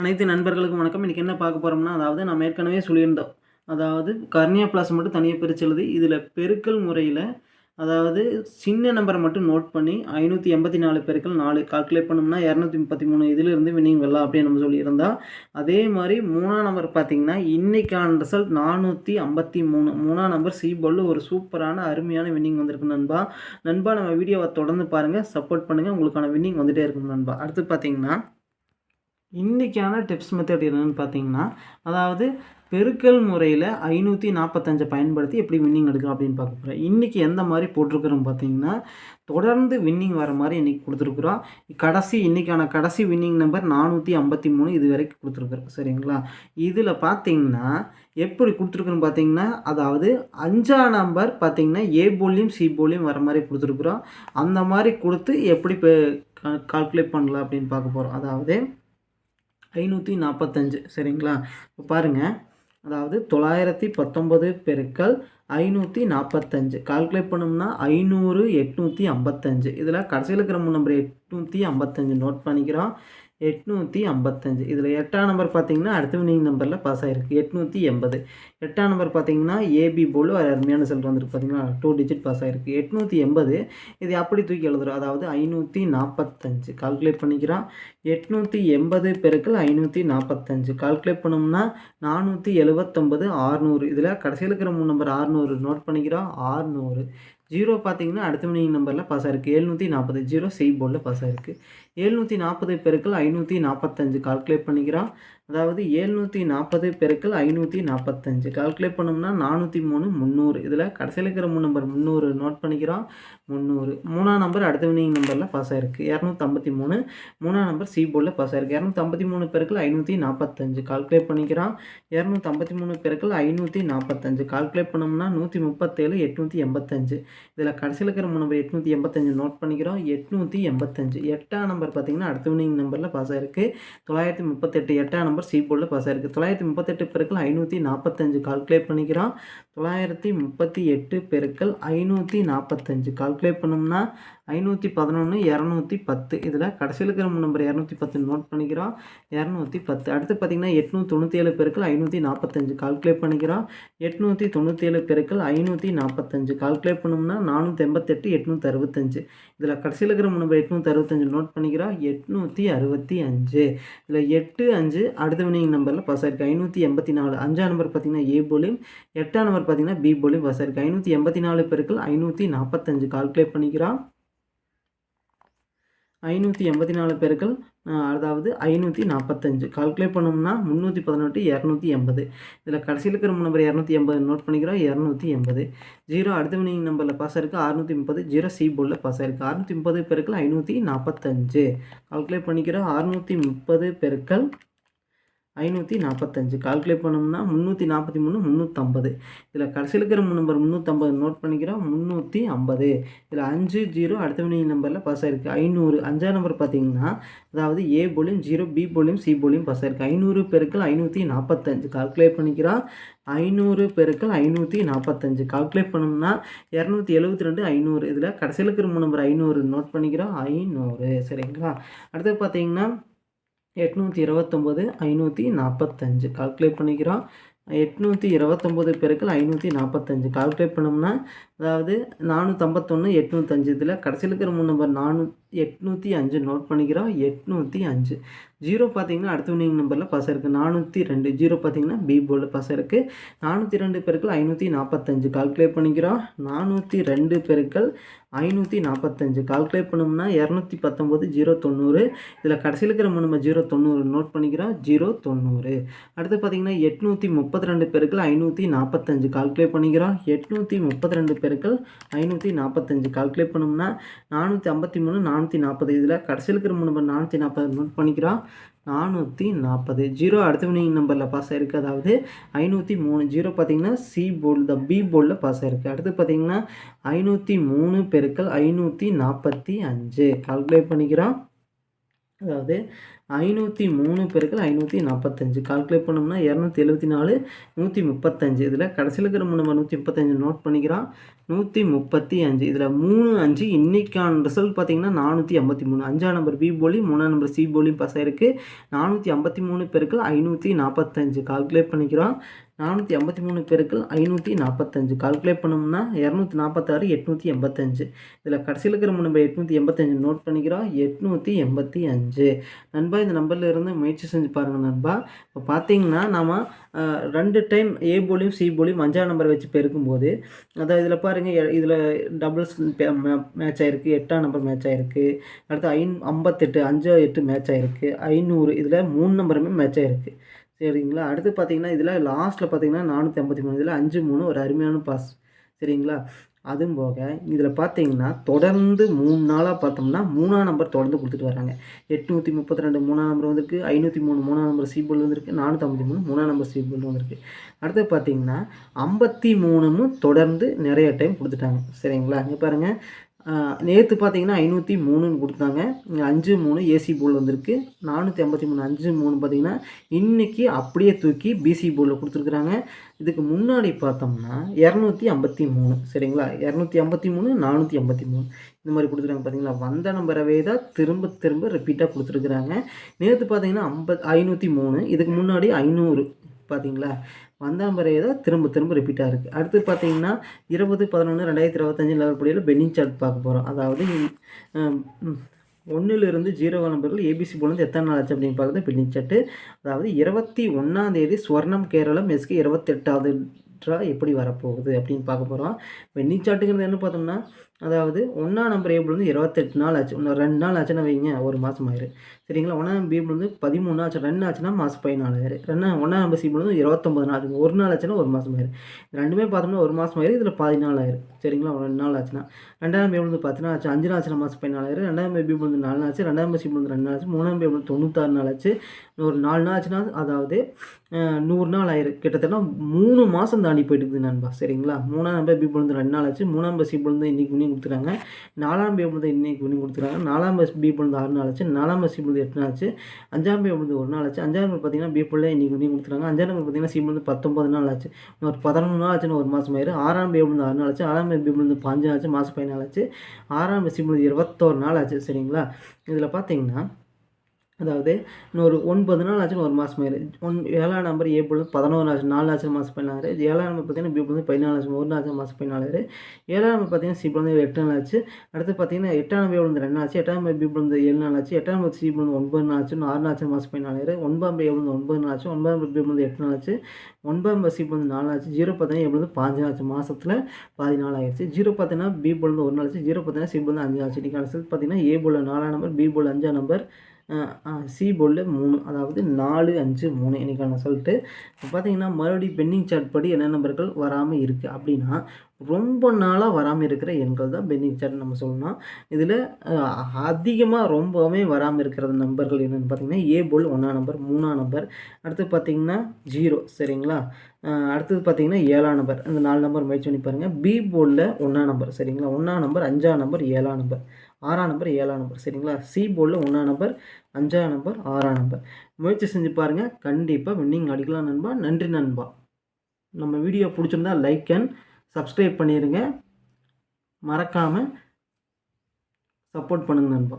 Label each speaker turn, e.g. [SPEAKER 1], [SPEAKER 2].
[SPEAKER 1] அனைத்து நண்பர்களுக்கும் வணக்கம். இன்றைக்கி என்ன பார்க்க போகிறோம்னா அதாவது நம்ம ஏற்கனவே சொல்லியிருந்தோம். அதாவது கர்னியா பிளாஸ் மட்டும் தனியாக பிரித்து எழுதி இதில் பெருக்கல் முறையில் அதாவது சின்ன நம்பரை மட்டும் நோட் பண்ணி ஐநூற்றி எண்பத்தி நாலு பெருக்கள் நாலு கால்குலேட் பண்ணோம்னா இரநூத்தி முப்பத்தி மூணு இதிலிருந்து வின்னிங் வரலாம் அப்படின்னு நம்ம சொல்லியிருந்தோம் அதே மாதிரி மூணாம் நம்பர் பார்த்தீங்கன்னா இன்றைக்கான ரிசல்ட் நானூற்றி ஐம்பத்தி மூணு. மூணாம் நம்பர் சிபோல்ல ஒரு சூப்பரான அருமையான வின்னிங் வந்திருக்கு நண்பா. நண்பா நம்ம வீடியோவை தொடர்ந்து பாருங்கள் சப்போர்ட் பண்ணுங்கள் உங்களுக்கான வின்னிங் வந்துகிட்டே இருக்கும் நண்பா. அடுத்து பார்த்தீங்கன்னா இன்றைக்கான டிப்ஸ் மெத்தட் என்னென்னு பார்த்தீங்கன்னா அதாவது பெருக்கல் முறையில் ஐநூற்றி நாற்பத்தஞ்சை பயன்படுத்தி எப்படி வின்னிங் எடுக்கலாம் அப்படின்னு பார்க்க போகிறோம் இன்றைக்கி எந்த மாதிரி போட்டிருக்கிறோம் பார்த்தீங்கன்னா தொடர்ந்து வின்னிங் வர மாதிரி இன்றைக்கி கொடுத்துருக்குறோம். கடைசி இன்றைக்கான கடைசி வின்னிங் நம்பர் நானூற்றி ஐம்பத்தி மூணு இது வரைக்கும் கொடுத்துருக்குறோம். சரிங்களா? இதில் பார்த்தீங்கன்னா எப்படி கொடுத்துருக்குன்னு பார்த்தீங்கன்னா அதாவது அஞ்சா நம்பர் பார்த்தீங்கன்னா ஏ போலியும் சி போலியும் வர மாதிரி கொடுத்துருக்குறோம். அந்த மாதிரி கொடுத்து எப்படி கால்குலேட் பண்ணலாம் அப்படின்னு பார்க்க போகிறோம் அதாவது ஐநூற்றி நாற்பத்தஞ்சு சரிங்களா? இப்போ பாருங்கள் அதாவது தொள்ளாயிரத்தி பத்தொம்பது பெருக்கல் ஐநூற்றி நாற்பத்தஞ்சு கால்குலேட் பண்ணோம்னா ஐநூறு எட்நூற்றி ஐம்பத்தஞ்சு. இதில் கடைசியில் இருக்கிற நம்பர் எட்நூற்றி ஐம்பத்தஞ்சு நோட் பண்ணிக்கிறோம். எட்நூற்றி ஐம்பத்தஞ்சு. இதில் எட்டாம் நம்பர் பார்த்தீங்கன்னா அடுத்த வினிங் நம்பரில் பாஸ் ஆகிருக்கு எட்நூற்றி எண்பது. எட்டாம் நம்பர் பார்த்தீங்கன்னா ஏபி போல் ஒரு அருமையான செல் வந்துருக்கு பார்த்தீங்கன்னா டூ டிஜிட் பாஸ் ஆகிருக்கு எட்நூற்றி எண்பது இது அப்படி தூக்கி எழுதுறோம். அதாவது ஐநூற்றி நாற்பத்தஞ்சு கால்குலேட் பண்ணிக்கிறோம். எட்நூற்றி எண்பது பெருக்கள் ஐநூற்றி நாற்பத்தஞ்சு கால்குலேட் பண்ணோம்னா நானூற்றி எழுபத்தொம்பது ஆறுநூறு. இதில் கடைசியில் இருக்கிற மூணு நம்பர் ஆறுநூறு. நோட் பண்ணிக்கிறோம். ஆறுநூறு. ஜீரோ பார்த்தீங்கன்னா அடுத்த மணி நம்பரில் பாஸ் ஆயிருக்கு. எழுநூற்றி நாற்பது ஜீரோ சி போர்டில் பாஸ் ஆயிருக்கு. எழுநூற்றி நாற்பது பெருக்கள் ஐநூற்றி நாற்பத்தஞ்சு கால்குலேட் பண்ணிக்கிறான். அதாவது ஏழ்நூற்றி நாற்பது பெருக்கள் ஐநூற்றி நாற்பத்தஞ்சு கால்குலேட் பண்ணோம்னா நானூற்றி மூணு முந்நூறு இதில் கடைசியில் இருக்கிற மூணு நம்பர் முந்நூறு நோட் பண்ணிக்கிறோம். முந்நூறு மூணாம் நம்பர் அடுத்த வினிங் நம்பரில் பாஸ் ஆயிருக்கு. இரநூத்தம்பத்தி மூணு மூணாம் நம்பர் சி போர்டில் பாஸ் ஆயிருக்கு. இரநூத்தம்பத்தி மூணு பெருக்கள் ஐநூற்றி நாற்பத்தஞ்சு கால்குலேட் பண்ணிக்கிறோம். இரநூத்தம்பத்தி மூணு பெருக்கள் ஐநூற்றி நாற்பத்தஞ்சு கால்குலேட் பண்ணோம்னா நூற்றி முப்பத்தேழு எட்நூற்றி எண்பத்தஞ்சு. இதில் கடைசியில் இருக்கிற மூணு நம்பர் எட்நூற்றி எண்பத்தஞ்சு நோட் பண்ணிக்கிறோம். எட்நூற்றி எண்பத்தஞ்சு. எட்டாம் நம்பர் பார்த்தீங்கன்னா அடுத்த வினிங் நம்பரில் பாஸ் ஆயிருக்கு. தொள்ளாயிரத்தி முப்பத்தெட்டு எட்டாம் நம்பர் சி போர்டில் பாஸ் ஆயிருக்கு. தொள்ளாயிரத்தி முப்பத்தெட்டு பெருக்கள் ஐநூற்றி நாற்பத்தஞ்சு கால்குலேட் பண்ணிக்கிறான் தொள்ளாயிரத்தி முப்பத்தி எட்டு பெருக்கள் ஐநூற்றி நாற்பத்தஞ்சு கால்குலேட் பண்ணோம்னா ஐநூற்றி பதினொன்று இரநூத்தி பத்து. இதில் கடைசியில் இருக்கிற நம்பர் இரநூத்தி பத்து நோட் பண்ணிக்கிறோம். இரநூத்தி பத்து. அடுத்து பார்த்திங்கன்னா எட்நூற்றி தொண்ணூற்றி ஏழு பெருக்கள் ஐநூற்றி நாற்பத்தஞ்சு கால்குலேட் பண்ணிக்கிறோம். எட்நூற்றி தொண்ணூற்றி ஏழு பெருக்கள் ஐநூற்றி நாற்பத்தஞ்சு கால்குலேட் பண்ணோம்னா நானூற்றி எண்பத்தெட்டு எட்நூற்றி அறுபத்தஞ்சு. இதில் கடைசியில் இருக்கிற நம்பர் எட்நூற்றி அறுபத்தஞ்சு நோட் பண்ணிக்கிறோம். எட்நூற்றி அறுபத்தி அஞ்சு. இதில் எட்டு அஞ்சு அடுத்த வினிங் நம்பரில் பாஸ் ஆயிருக்கு. ஐநூற்றி எண்பத்தி நாலு. அஞ்சாம் நம்பர் பார்த்திங்கன்னா ஏ போலியும் எட்டாம் நம்பர் பார்த்திங்கன்னா பி போலியும் பாஸ் இருக்குது ஐநூற்றி எண்பத்தி நாலு பேருக்கள் ஐநூற்றி நாற்பத்தஞ்சு கால்குலேட் பண்ணிக்கிறான். ஐநூற்றி எண்பத்தி நாலு பேருக்கள் அதாவது ஐநூற்றி நாற்பத்தஞ்சு கால்குலேட் பண்ணோம்னா முந்நூற்றி பதினெட்டு இரநூத்தி எண்பது. இதில் கடைசியில் இருக்கிற நம்பர் இரநூத்தி எண்பது நோட் பண்ணிக்கிறோம். இரநூத்தி எண்பது. ஜீரோ அடுத்த வினிங் நம்பரில் பாஸ் இருக்குது அறுநூற்றி முப்பது. ஜீரோ சி போர்டில் பாஸ் ஆயிருக்கு. அறுநூற்றி முப்பது பேருக்கள் ஐநூற்றி நாற்பத்தஞ்சு கால்குலேட் பண்ணிக்கிறோம். அறுநூற்றி முப்பது பெருக்கள் ஐநூற்றி நாற்பத்தஞ்சு கால்குலேட் பண்ணோம்னா முந்நூற்றி நாற்பத்தி மூணு முந்நூற்றம்பது இதில் கடைசியில் இருக்கிற நம்பர் முந்நூற்றம்பது நோட் பண்ணிக்கிறோம். முந்நூற்றி ஐம்பது. இதில் அஞ்சு ஜீரோ அடுத்த மணி நம்பரில் பாஸ் ஆகிருக்கு ஐநூறு. அஞ்சாம் நம்பர் பார்த்தீங்கன்னா அதாவது ஏ போலியும் ஜீரோ பி போலியும் சி போலியும் பாஸ் ஆகிருக்கு ஐநூறு பெருக்கள் ஐநூற்றி நாற்பத்தஞ்சு கால்குலேட் பண்ணிக்கிறோம். ஐநூறு பெருக்கள் ஐநூற்றி நாற்பத்தஞ்சு கால்குலேட் பண்ணோம்னா இரநூத்தி எழுபத்தி ரெண்டு ஐநூறு. இதில் கடைசியில் இருக்கிற நம்பர் ஐநூறு நோட் பண்ணிக்கிறோம். ஐநூறு. சரிங்களா? அடுத்தது பார்த்தீங்கன்னா எட்நூற்றி இருபத்தொம்போது ஐநூற்றி நாற்பத்தஞ்சு கால்குலேட் பண்ணிக்கிறோம். எட்நூற்றி இருபத்தொம்போது பெருக்கள் ஐநூற்றி நாற்பத்தஞ்சு கால்குலேட் பண்ணோம்னா அதாவது நானூற்றம்பத்தொன்று எட்நூற்றஞ்சு இதில் கடைசியில் இருக்கிற மூணு நம்பர் நானூ எட்நூற்றி அஞ்சு. நோட் பண்ணிக்கிறோம். எட்நூற்றி அஞ்சு. ஜீரோ பார்த்தீங்கன்னா அடுத்த வினிங் நம்பரில் பஸ் இருக்குது நானூற்றி ரெண்டு. ஜீரோ பார்த்தீங்கன்னா பி போர்டில் பாஸ் இருக்குது நானூற்றி ரெண்டு பெருக்கள் ஐநூற்றி நாற்பத்தஞ்சு கால்குலேட் பண்ணிக்கிறோம். நானூற்றி ரெண்டு பெருக்கள் ஐநூற்றி நாற்பத்தஞ்சு கால்குலேட் பண்ணோம்னா இரநூத்தி பத்தொம்போது ஜீரோ தொண்ணூறு. இதில் கடைசியில் இருக்கிற நம்ம ஜீரோ தொண்ணூறு நோட் பண்ணிக்கிறோம். ஜீரோ தொண்ணூறு. அடுத்து பார்த்தீங்கன்னா எட்நூற்றி முப்பத்தி ரெண்டு பெருக்கள் ஐநூற்றி நாற்பத்தஞ்சு கால்குலேட் பண்ணிக்கிறோம். எட்நூற்றி முப்பத்தி ரெண்டு பெருக்கள் ஐநூற்றி நாற்பத்தஞ்சு கால்குலேட் பண்ணோம்னா நானூற்றி ஐம்பத்தி மூணு நானூற்றி நாற்பது இதில் கடைசியில் இருக்கிற நம்பர் நானூற்றி நாற்பது நோட் பண்ணிக்கிறோம். நானூற்றி நாற்பது ஜீரோ அடுத்த வினிங் நம்பரில் பாஸ் ஆகிருக்கு அதாவது ஐநூற்றி மூணு. ஜீரோ பார்த்தீங்கன்னா சி போர்டு த பி போலில் பாஸ் ஆகிருக்கு அடுத்து பார்த்தீங்கன்னா ஐநூற்றி மூணு பெருக்கள் ஐநூற்றி நாற்பத்தி அஞ்சு. கால்குலேட் பண்ணிக்கிறோம். அதாவது ஐநூற்றி மூணு பெருக்கள் ஐநூற்றி நாற்பத்தஞ்சு கால்குலேட் பண்ணோம்னா இரநூத்தி எழுபத்தி நாலு நூற்றி முப்பத்தஞ்சு. இதில் கடைசியில் இருக்கிற நம்ம நூற்றி முப்பத்தஞ்சு நோட் பண்ணிக்கிறான். நூற்றி முப்பத்தி அஞ்சு. இதில் மூணு அஞ்சு இன்றைக்கான ரிசல்ட் பார்த்தீங்கன்னா நானூற்றி ஐம்பத்தி மூணு. அஞ்சாம் நம்பர் பி போலி மூணாம் நம்பர் சி போலியும் பாஸ் நானூற்றி ஐம்பத்தி மூணு பெருக்கள் ஐநூற்றி நாற்பத்தஞ்சு கால்குலேட் பண்ணிக்கிறோம் நானூற்றி ஐம்பத்தி மூணு பெருக்கள் ஐநூற்றி நாற்பத்தஞ்சு கால்குலேட் பண்ணோம்னா இரநூத்தி நாற்பத்தாறு எட்நூற்றி எண்பத்தஞ்சு. இதில் கடைசியில் இருக்கிற நம்பர் எட்நூற்றி எண்பத்தஞ்சு நோட் பண்ணிக்கிறோம் எட்நூற்றி எண்பத்தி அஞ்சு. நண்பர் நண்பா இந்த நம்பரில் இருந்து முயற்சி செஞ்சு பாருங்கள் நண்பா. இப்போ பார்த்தீங்கன்னா நாம் ரெண்டு டைம் ஏ போலியும் சி போலியும் அஞ்சாம் நம்பரை வச்சு பெருக்கும்போது அதாவது இதில் பாருங்கள் இதில் டபுள்ஸ் மேட்ச் ஆகிருக்கு எட்டாம் நம்பர் மேட்ச் ஆகிருக்கு அடுத்து ஐந் ஐம்பத்தெட்டு அஞ்சு எட்டு மேட்ச் ஆகிருக்கு ஐநூறு இதில் மூணு நம்பருமே மேட்ச் ஆகிருக்கு சரிங்களா? அடுத்து பார்த்தீங்கன்னா இதில் லாஸ்ட்டில் பார்த்தீங்கன்னா நானூற்றி ஐம்பத்தி மூணு இதில் அஞ்சு மூணு ஒரு அருமையான பாஸ் சரிங்களா? அதுவும் போக இதில் பார்த்தீங்கன்னா தொடர்ந்து மூணு நாளாக பார்த்தோம்னா மூணாம் நம்பர் தொடர்ந்து கொடுத்துட்டு வராங்க. எட்நூற்றி முப்பத்தி ரெண்டு மூணாம் நம்பர் வந்திருக்கு ஐநூற்றி மூணு மூணாம் நம்பர் சீபோல் வந்திருக்கு நானூற்றி மூணு மூணாம் நம்பர் சீபோல் வந்திருக்கு. அடுத்து பார்த்தீங்கன்னா ஐம்பத்தி மூணுமும் தொடர்ந்து நிறைய டைம் கொடுத்துட்டாங்க. சரிங்களா? இங்கே பாருங்கள் நேற்று பார்த்தீங்கன்னா ஐநூற்றி மூணுன்னு கொடுத்தாங்க. அஞ்சு மூணு ஏசி போல் வந்திருக்கு. நானூற்றி ஐம்பத்தி மூணு அஞ்சு மூணு பார்த்தீங்கன்னா இன்றைக்கி அப்படியே தூக்கி பிசி போலில் கொடுத்துருக்குறாங்க. இதுக்கு முன்னாடி பார்த்தோம்னா இரநூத்தி ஐம்பத்தி மூணு சரிங்களா? இரநூத்தி ஐம்பத்தி மூணு நானூற்றி ஐம்பத்தி மூணு. இந்த மாதிரி கொடுத்துருக்காங்க பார்த்தீங்களா வந்த நம்பரவே தான் திரும்ப திரும்ப ரிப்பீட்டாக கொடுத்துருக்குறாங்க. நேற்று பார்த்தீங்கன்னா ஐம்பத் ஐநூற்றி மூணு இதுக்கு முன்னாடி ஐநூறு. பார்த்தீங்களா வந்த தான் திரும்ப திரும்ப ரிப்பீட்டாக இருக்குது அடுத்து பார்த்தீங்கன்னா இருபது பதினொன்று ரெண்டாயிரத்தி இருபத்தஞ்சி லெவல் படியில் பென்னிங் சார்ட் பார்க்க போகிறோம் அதாவது ஒன்றிலிருந்து ஜீரோ நம்பர்கள் ஏபிசி போலேருந்து எத்தனை நாள் ஆச்சு அப்படின்னு பார்க்குறது பென்னிங் சார்ட்டு அதாவது இருபத்தி ஒன்றாந்தேதி ஸ்வர்ணம் கேரளம் எஸ்கே இருபத்தெட்டாவது ட்ரா எப்படி வரப்போகுது அப்படின்னு பார்க்க போகிறோம் பென்னிங் சார்ட்டுங்கிறது என்ன பார்த்தோம்னா அதாவது ஒன்றாம் நம்பர் ஏபிள் வந்து இருபத்தெட்டு நாள் ஆச்சு. இன்னும் ரெண்டு நாள் ஆச்சுன்னு வைங்க ஒரு மாதம் ஆயிரு சரிங்களா? ஒன்றாம் ஏபிள் வந்து பதிமூணு ஆச்சு. ரெண்டு ஆச்சுன்னா மாதம் பதினாலாயிரம். ரெண்டு ஒன்றாம் நம்பர் சிபிள் வந்து இருபத்தொம்பது நாள். ஆச்சு ஒரு நாள் ஆச்சுன்னா ஒரு மாதம் ஆயிரும். ரெண்டுமே பார்த்தோம்னா ஒரு மாதம் ஆயிரும். இதில் பதினாலாயிரம். சரிங்களா? ரெண்டு நாள் ஆச்சுன்னா. ரெண்டாயிரம் பேபிள் வந்து பத்து நாள் ஆச்சு. அஞ்சு நாள் ஆச்சுன்னா மாதம் பதினாலாயிரம். ரெண்டாயிரம் பேபிள் வந்து நாலு நாள் ஆச்சு. ரெண்டாயிரம் பேபிள் வந்து ரெண்டு நாள் ஆச்சு. மூணாம் பேபிள் தொண்ணூத்தாறு நாள் ஆச்சு. ஒரு நாலு நாள் ஆச்சுன்னா அதாவது நூறு நாள் ஆயிரு கிட்டத்தட்ட மூணு மாதம் தாண்டி போயிட்டு நண்பா. சரிங்களா? மூணாம் நம்பர் பேபிள் வந்து ரெண்டு நாள் ஆச்சு. மூணாம் பஸ் பேபிள் வந்து இன்றைக்கி பண்ணி கொடுத்துருக்காங்க. நாலாம் பே வந்து இன்றைக்கி பண்ணி கொடுத்துருக்காங்க. நாலாம் பஸ் பி வந்து ஆறு நாள் ஆச்சு. நாலாம் பஸ் சி வந்து எட்டு நாள் ஆச்சு? அஞ்சாம் பே வந்து ஒரு நாள் ஆச்சு. அஞ்சாம் நம்பர் பார்த்தீங்கன்னா பி பிள்ளை இன்றைக்கி பண்ணி கொடுத்துருக்காங்க. அஞ்சாம் நம்பர் பார்த்தீங்கன்னா சி வந்து பத்தொம்பது நாள் ஆச்சு. ஒரு பதினொன்று நாள் ஆச்சுன்னு ஒரு மாதம் ஆயிரு ஆறாம் பே வந்து ஆறு நாள் ஆச்சு. ஆறாம் பே வந்து பாஞ்சு நாள் ஆச்சு. மாதம் பதினாலு ஆச்சு. ஆறாம் பஸ் சி இருபத்தோரு நாள் ஆச்சு. சரிங்களா? இதில் பார்த்தீங்கன்னா அதாவது ஒரு ஒன்பது நாள் ஆச்சுன்னு ஒரு மாதம் ஆயிரு ஒன் ஏழாம் நம்பர் ஏ பொழுது பதினோரு ஆச்சு நாலு ஆச்சு மாதம் பதினாறு ஏழாம் நம்பர் பார்த்தீங்கன்னா பி பொழுது பதினாலு ஆச்சு ஒரு நாள் மாதம் பதினாலு ஏழாம் நம்பர் பார்த்தீங்கன்னா சி பொழுது எட்டு நாள் ஆச்சு அடுத்து பார்த்தீங்கன்னா எட்டாம் நம்பர் விழுந்து ரெண்டு ஆச்சு எட்டாம் நம்பர் பி பொழுது ஏழு நாள் ஆச்சு எட்டாம் நம்பர் சி பொழுது ஒன்பது நாள் ஆச்சு ஆறு நாள் மாதம் பதினாலு ஒன்பதாம் நம்பர் எவ்வளோ ஒன்பது நாள் ஆச்சு ஒன்பதாம் நம்பர் பி பொழுது எட்டு நாள் ஆச்சு ஒன்பதாம் நம்பர் சி பொழுது நாலு ஆச்சு ஜீரோ பார்த்தீங்கன்னா எவ்வளோ பாஞ்சு ஆச்சு மாதத்தில் பதினாலு ஆயிடுச்சு ஜீரோ பார்த்தீங்கன்னா பி வந்து ஒரு நாள் ஆச்சு ஜீரோ பார்த்தீங்கன்னா சி வந்து அஞ்சு ஆச்சு இன்றைக்கி அடுத்தது பார்த்தீங்கன்னா ஏ நாலாம் நம்பர் பி போல் அஞ்சாம் நம்பர் சி போர்டில் மூணு அதாவது நாலு அஞ்சு மூணு இன்றைக்கான சொல்லிட்டு இப்போ பார்த்தீங்கன்னா மறுபடியும் பெண்டிங் சார்ட் படி என்ன நம்பர்கள் வராமல் இருக்குது அப்படின்னா ரொம்ப நாளாக வராமல் இருக்கிற எண்கள் தான் பெண்டிங் சார்ட் நம்ம சொல்லணும் இதில் அதிகமாக ரொம்பவே வராமல் இருக்கிற நம்பர்கள் என்னென்னு பார்த்தீங்கன்னா ஏ போல் ஒன்றாம் நம்பர் மூணாம் நம்பர் அடுத்து பார்த்தீங்கன்னா ஜீரோ சரிங்களா? அடுத்தது பார்த்தீங்கன்னா ஏழாம் நம்பர் இந்த நாலு நம்பர் முயற்சி பண்ணி பாருங்கள் பி போர்டில் ஒன்றாம் நம்பர் சரிங்களா? ஒன்றாம் நம்பர் அஞ்சாம் நம்பர் ஏழாம் நம்பர் ஆறாம் நம்பர் ஏழாம் நம்பர் சரிங்களா? சி போர்டில் ஒன்றாம் நம்பர் அஞ்சாம் நம்பர் ஆறாம் நம்பர் முயற்சி செஞ்சு பாருங்கள் கண்டிப்பாக வின்னிங் அடிக்கலாம் நண்பா. நன்றி நண்பா. நம்ம வீடியோ பிடிச்சிருந்தா லைக் அண்ட் சப்ஸ்கிரைப் பண்ணிடுங்க மறக்காமல் சப்போர்ட் பண்ணுங்கள் நண்பா.